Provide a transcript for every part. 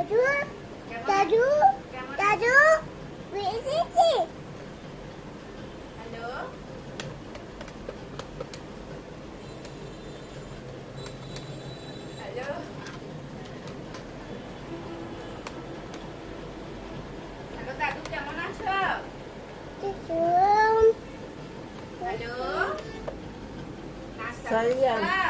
Dadu. Dadu. Dadu. Where is it? Hello. Hello. Hello, Dadu. Where are Sayang.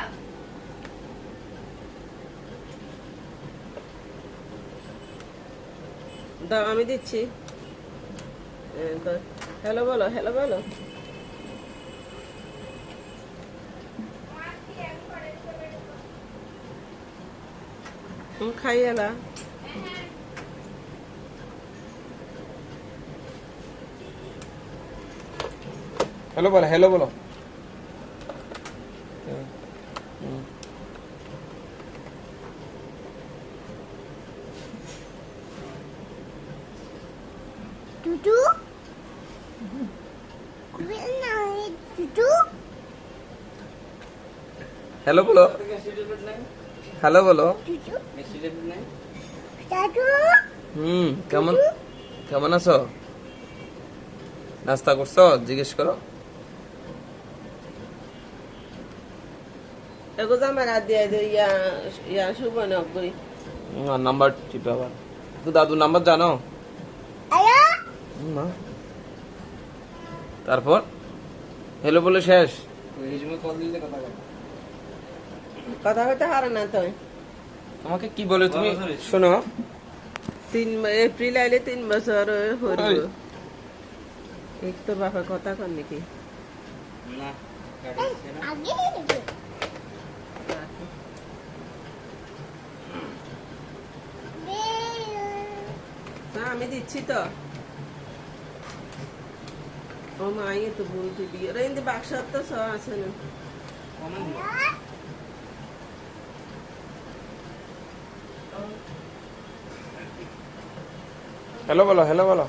দাও আমি দিচ্ছি। Hello বলো hello বলো। খাইয়ে না হ্যালো বলো হ্যালো বলো। Tutu? Tutu? হ্যালো বলো হ্যালো বলো? হুম কেমন কেমন আছো? নাস্তা করছ? জিজ্ঞেস করো। ইয়া ইয়া নাম্বার টিপে আবার। তো দাদুর নাম্বার জানো? তারপর? হ্যালো বলে শেষ। কথা হইতে হারে না তো। তোমাকে কি বলে তুমি? শোনো। তিন এপ্রিল আইলে তিন বছর। এই তোর বাপা কথা কর নাকি? না আমি দিচ্ছি তো। হ্যালো বলো হ্যালো বলো.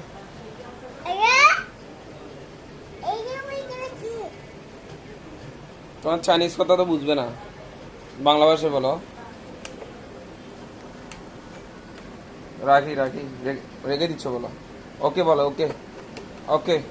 তোমার চাইনিজ কথা তো বুঝবে না। বাংলা ভাষায় বলো। রাখি রাখি। রে- রেখে দিচ্ছ বলো। ওকে বলো ওকে ওকে